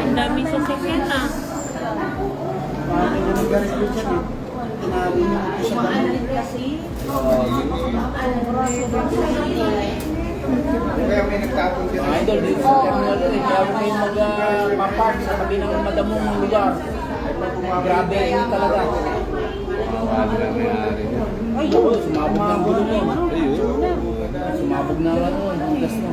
Ang dami sasakyan ah. Paano yung nag-garis ko siya eh. Tinabi niya ito sa dami. Kaya may nagtapon din. Idol, dito sa terminal rin, kaya huwag kayong mag-park sa tabi ng madamong lugar. Grabe yun talaga. Ay, oo, sumabog na ang gulo mo. Sumabog na ano, ang gas mo.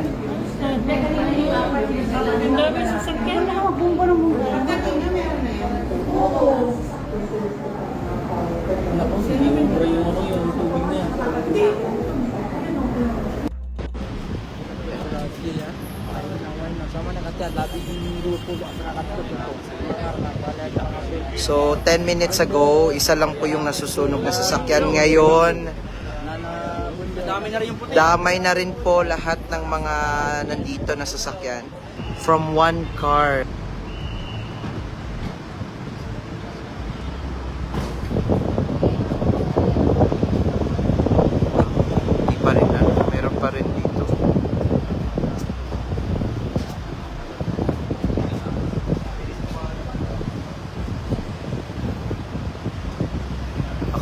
So 10 minutes ago, isa lang po yung nasusunog na sasakyan ngayon. Damay na rin po lahat ng mga nandito na sasakyan from one car. Hindi pa rin na. Meron pa rin dito.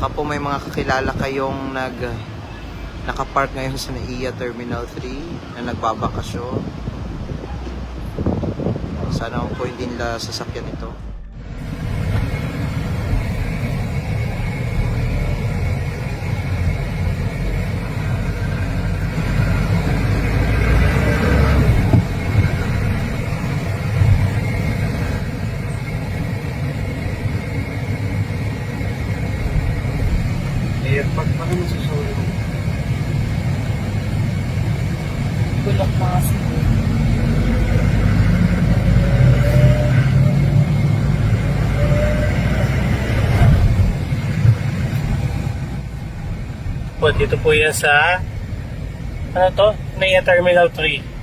Baka po may mga kakilala kayong nag nakapark ngayon sa NAIA Terminal 3 na nagbabakasyon. Sana po hindi nila sasakyan ito. Airpag pa naman sa solo. Bulak mga sibo. Po, dito po yan sa ano to? Naya Terminal 3.